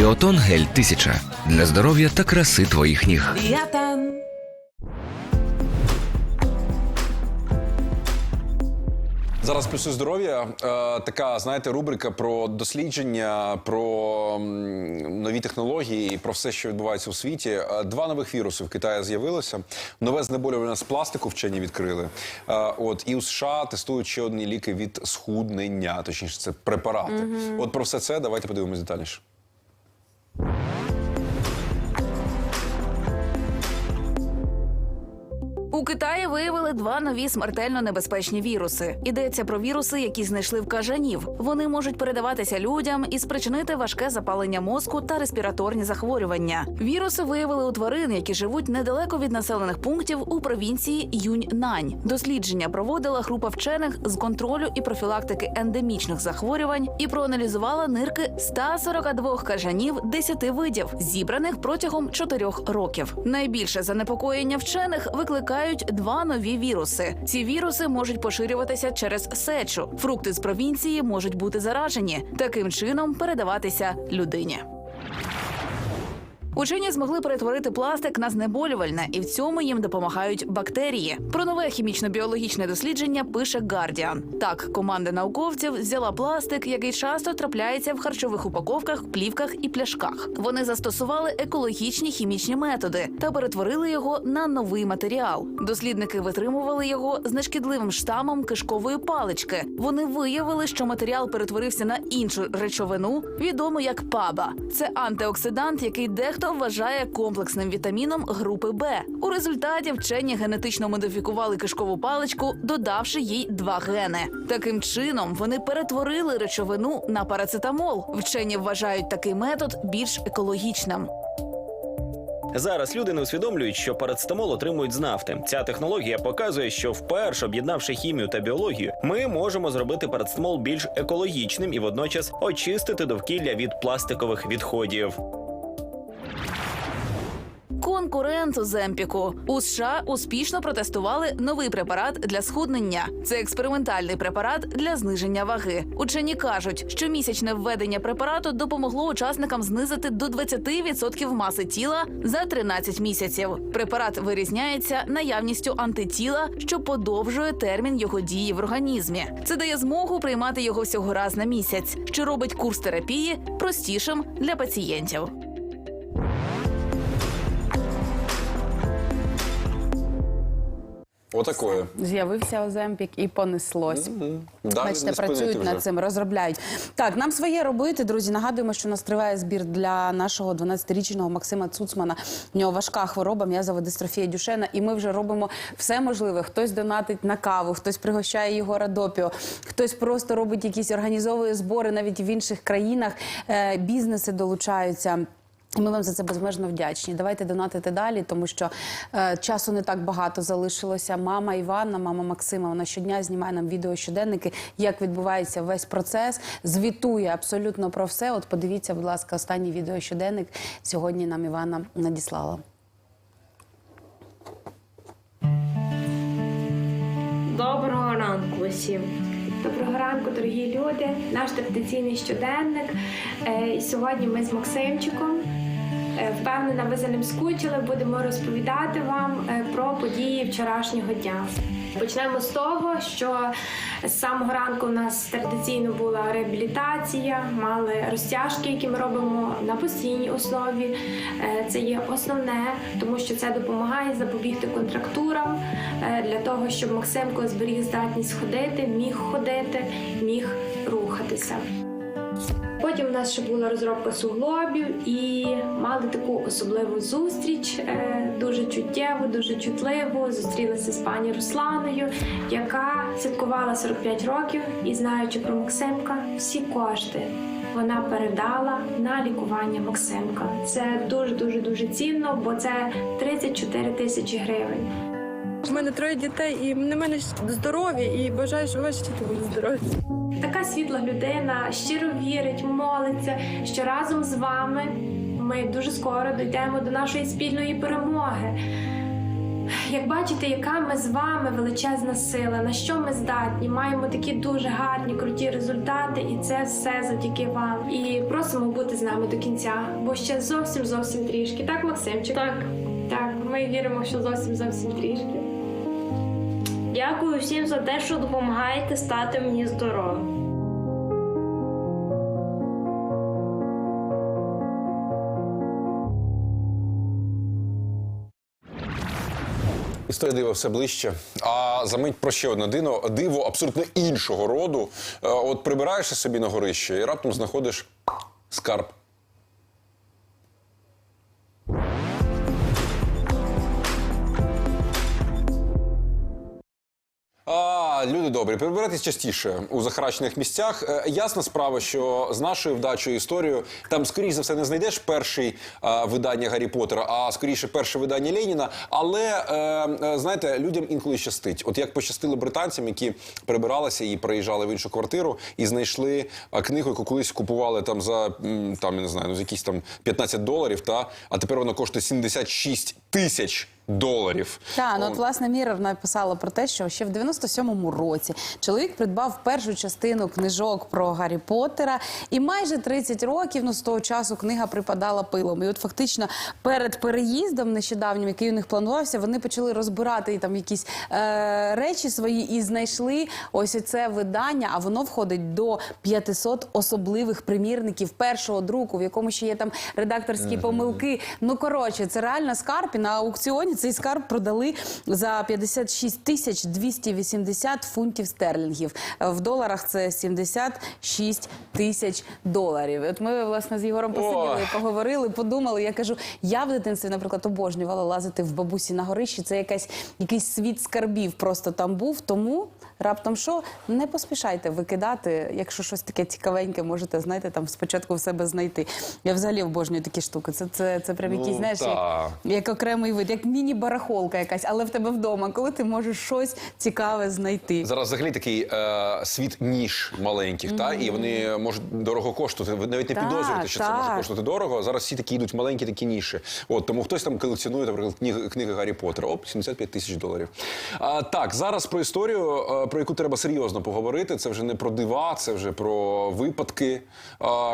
Біотон гель 1000 для здоров'я та краси твоїх ніг. Біатан. Зараз плюси здоров'я. Е, така, знаєте, рубрика про дослідження, про м, нові технології, про все, що відбувається у світі. Е, Два нових віруси в Китаї з'явилося. Нове знеболювання з пластику вчені відкрили. Е, от і у США тестують ще одні ліки від схуднення, точніше, це препарати. От про все це давайте подивимось детальніше. У Китаї виявили два нові смертельно небезпечні віруси. Йдеться про віруси, які знайшли в кажанів. Вони можуть передаватися людям і спричинити важке запалення мозку та респіраторні захворювання. Віруси виявили у тварин, які живуть недалеко від населених пунктів у провінції Юньнань. Дослідження проводила група вчених з контролю і профілактики ендемічних захворювань і проаналізувала нирки 142 кажанів 10 видів, зібраних протягом 4 років. Найбільше занепокоєння вчених викликають два нові віруси. Ці віруси можуть поширюватися через сечу. Фрукти з провінції можуть бути заражені, таким чином передаватися людині. Учені змогли перетворити пластик на знеболювальне, і в цьому їм допомагають бактерії. Про нове хімічно-біологічне дослідження пише Guardian. Так, команда науковців взяла пластик, який часто трапляється в харчових упаковках, плівках і пляшках. Вони застосували екологічні хімічні методи та перетворили його на новий матеріал. Дослідники витримували його з нешкідливим штамом кишкової палички. Вони виявили, що матеріал перетворився на іншу речовину, відому як паба. Це антиоксидант, який дехто вважає комплексним вітаміном групи Б. У результаті вчені генетично модифікували кишкову паличку, додавши їй два гени. Таким чином вони перетворили речовину на парацетамол. Вчені вважають такий метод більш екологічним. Зараз люди не усвідомлюють, що парацетамол отримують з нафти. Ця технологія показує, що вперше об'єднавши хімію та біологію, ми можемо зробити парацетамол більш екологічним і водночас очистити довкілля від пластикових відходів. Конкурент Земпіку у США успішно протестували новий препарат для схуднення. Це експериментальний препарат для зниження ваги. Учені кажуть, що місячне введення препарату допомогло учасникам знизити до 20% маси тіла за 13 місяців. Препарат вирізняється наявністю антитіла, що подовжує термін його дії в організмі. Це дає змогу приймати його всього раз на місяць, що робить курс терапії простішим для пацієнтів. Отакою. З'явився Оземпік і понеслось. Далі Бачите, працюють вже. над цим, розробляють. Так, нам своє робити, друзі. Нагадуємо, що у нас триває збір для нашого 12-річного Максима Цуцмана. У нього важка хвороба, м'язова дистрофія Дюшена, і ми вже робимо все можливе. Хтось донатить на каву, хтось пригощає його радопіо, хтось просто робить якісь організовує збори навіть в інших країнах. Е, бізнеси долучаються. Ми вам за це безмежно вдячні. Давайте донатити далі, тому що е, часу не так багато залишилося. Мама Іванна, мама Максима, вона щодня знімає нам відео щоденники, як відбувається весь процес, звітує абсолютно про все. От подивіться, будь ласка, останній відео щоденник сьогодні нам Іванна надіслала. Доброго ранку усім. Доброго ранку, дорогі люди. Наш традиційний щоденник. Е, сьогодні ми з Максимчиком. Е, Впевнена, ви за ним скучили. Будемо розповідати вам е, про події вчорашнього дня. Почнемо з того, що з самого ранку у нас традиційно була реабілітація, мали розтяжки, які ми робимо на постійній основі. Е, Це є основне, тому що це допомагає запобігти контрактурам для того, щоб Максимко зберіг здатність ходити, міг ходити, міг рухатися. Потім у нас ще була розробка суглобів і мали таку особливу зустріч, е, дуже чуттєву, дуже чутливу. Зустрілися з пані Русланою, яка святкувала 45 років і знаючи про Максимка, всі кошти вона передала на лікування Максимка. Це дуже дуже дуже цінно, бо це 34 тисячі гривень. У мене троє дітей, і на мене здоров'я, і бажаю, щоб ваші діти були здорові. Така світла людина щиро вірить, молиться, що разом з вами ми дуже скоро дійдемо до нашої спільної перемоги. Як бачите, яка ми з вами величезна сила, на що ми здатні, маємо такі дуже гарні, круті результати, і це все завдяки вам. І просимо бути з нами до кінця, бо ще зовсім зовсім трішки. Так, Максимчик? Так. Так, ми віримо, що зовсім зовсім трішки. Дякую всім за те, що допомагаєте стати мені здоровим. Історія дива все ближче. А за мить про ще одне диво, диво абсолютно іншого роду. Е, От прибираєшся собі на горище і раптом знаходиш скарб. Люди добрі, прибирайтесь частіше у захарачених місцях. Е, ясна справа, що з нашою вдачою історією там, скоріш за все, не знайдеш перший е, видання Гаррі Поттера, а скоріше перше видання Леніна. Але е, знаєте, людям інколи щастить. От як пощастило британцям, які прибиралися і приїжджали в іншу квартиру, і знайшли книгу, яку колись купували там за там я не знаю, ну за якісь там 15 доларів. Та а тепер вона коштує 76 тисяч доларів. Так, ну от власне Міррор написала про те, що ще в 97-му році чоловік придбав першу частину книжок про Гаррі Поттера, і майже 30 років ну з того часу книга припадала пилом. І от фактично перед переїздом нещодавнім, який у них планувався, вони почали розбирати там якісь е, речі свої і знайшли ось це видання. А воно входить до 500 особливих примірників першого друку, в якому ще є там редакторські помилки. Ну коротше, це реально скарб. І на аукціоні цей скарб продали за 56 тисяч 280 фунтів стерлінгів. В доларах це 76 тисяч доларів. От ми власне з Єгором посиділи, поговорили, подумали. Я кажу, я в дитинстві, наприклад, обожнювала лазити в бабусі на горищі. Це якась якийсь світ скарбів просто там був. Тому раптом що не поспішайте викидати, якщо щось таке цікавеньке, можете знаєте, там спочатку в себе знайти. Я взагалі обожнюю такі штуки. Це це, це прям Ну, якийсь, знаєш, як, як окремий вид, як міні-барахолка якась, але в тебе вдома, коли ти можеш щось цікаве знайти. Зараз взагалі такий е, світ ніж маленьких, та і вони можуть дорого коштувати. Ви навіть не Так, підозрюєте, що це може коштувати дорого. Зараз всі такі йдуть маленькі такі ніші. От тому хтось там колекціонує, наприклад, книги, книги Гаррі Поттера. Оп, 75 тисяч доларів. А, так, зараз про історію, е, про яку треба серйозно поговорити. Це вже не про дива, це вже про випадки,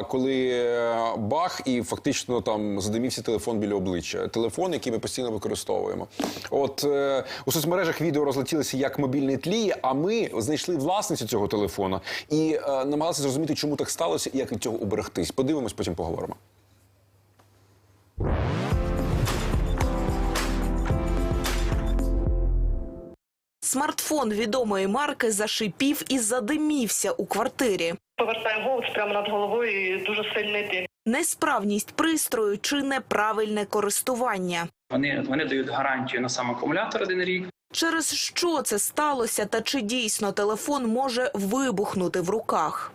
коли е, бах, і фактично там задимівся телефон біля обличчя. Телефон, який ми постійно використовуємо. От е, у соцмережах відео розлетілися як мобільний тліє, а ми знайшли власницю цього телефона і е, намагалися зрозуміти, чому так сталося і як від цього уберегтись. Подивимось, потім поговоримо. Смартфон відомої марки зашипів і задимівся у квартирі. повертає голос прямо над головою і дуже сильний дим. Несправність пристрою чи неправильне користування. Вони, вони дають гарантію на сам акумулятор один рік. Через що це сталося та чи дійсно телефон може вибухнути в руках?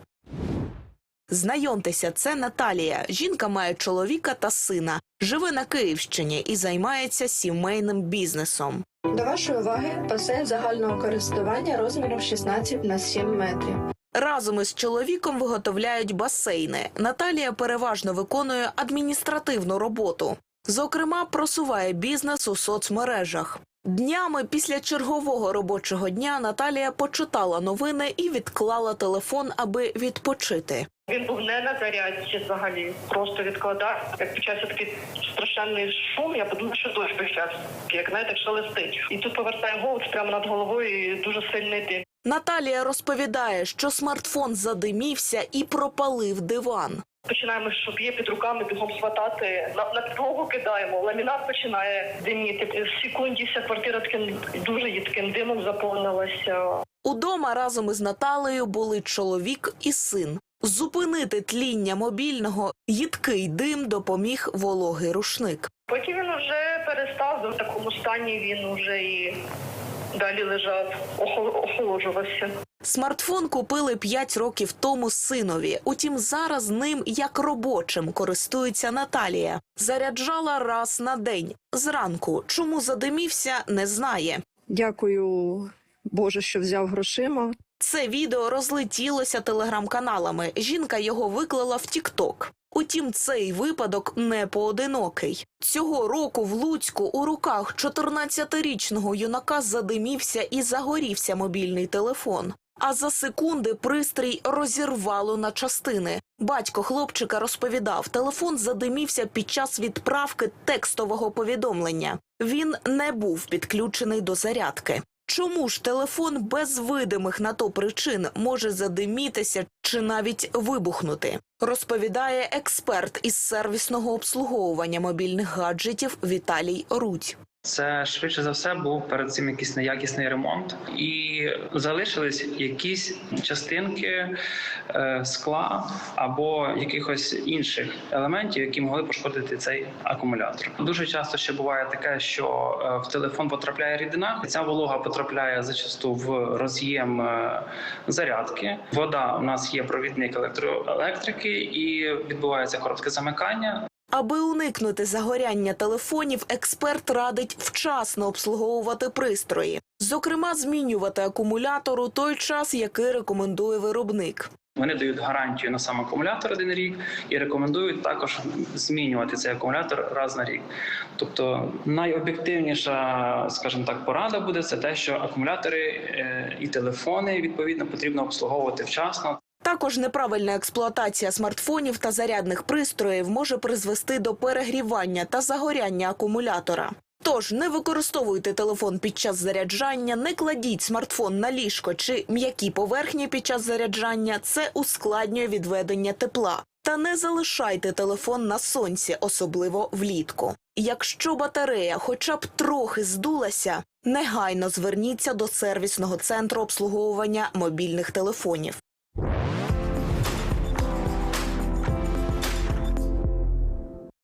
Знайомтеся, це Наталія. Жінка має чоловіка та сина. Живе на Київщині і займається сімейним бізнесом. До вашої уваги басейн загального користування розміром 16 на 7 метрів. Разом із чоловіком виготовляють басейни. Наталія переважно виконує адміністративну роботу. Зокрема, просуває бізнес у соцмережах. Днями після чергового робочого дня Наталія почитала новини і відклала телефон, аби відпочити. Він був не на зарядці взагалі, просто відкладав. Як почався такий страшенний шум, я подумала, що дощ почався, як знаєте, як шелестить. І тут повертає голос прямо над головою і дуже сильний дим. Наталія розповідає, що смартфон задимівся і пропалив диван. Починаємо, щоб є під руками бігом схватати. На, на підлогу кидаємо. Ламінат починає диміти. В секунді вся квартира таким дуже їдким димом заповнилася. Удома разом із Наталею були чоловік і син. Зупинити тління мобільного їдкий дим допоміг вологий рушник. Потім він вже перестав в такому стані. Він вже і далі лежав, охол- охолоджувався. Смартфон купили 5 років тому синові. Утім, зараз ним як робочим користується Наталія. Заряджала раз на день. Зранку чому задимівся, не знає. Дякую Боже, що взяв грошима. Це відео розлетілося телеграм-каналами. Жінка його виклала в Тікток. Утім, цей випадок не поодинокий. Цього року в Луцьку у руках 14-річного юнака задимівся і загорівся мобільний телефон. А за секунди пристрій розірвало на частини. Батько хлопчика розповідав, телефон задимівся під час відправки текстового повідомлення. Він не був підключений до зарядки. Чому ж телефон без видимих на то причин може задимітися чи навіть вибухнути? Розповідає експерт із сервісного обслуговування мобільних гаджетів Віталій Рудь. Це швидше за все був перед цим якийсь неякісний ремонт, і залишились якісь частинки е, скла або якихось інших елементів, які могли пошкодити цей акумулятор. Дуже часто ще буває таке, що е, в телефон потрапляє рідина. Ця волога потрапляє зачасту в роз'єм е, зарядки. Вода у нас є провідник електроелектрики, і відбувається коротке замикання. Аби уникнути загоряння телефонів, експерт радить вчасно обслуговувати пристрої, зокрема, змінювати акумулятор у той час, який рекомендує виробник. Вони дають гарантію на сам акумулятор один рік і рекомендують також змінювати цей акумулятор раз на рік. Тобто найоб'єктивніша, скажімо так, порада буде це те, що акумулятори е, і телефони відповідно потрібно обслуговувати вчасно. Також неправильна експлуатація смартфонів та зарядних пристроїв може призвести до перегрівання та загоряння акумулятора. Тож не використовуйте телефон під час заряджання, не кладіть смартфон на ліжко чи м'які поверхні під час заряджання. Це ускладнює відведення тепла. Та не залишайте телефон на сонці, особливо влітку. Якщо батарея хоча б трохи здулася, негайно зверніться до сервісного центру обслуговування мобільних телефонів.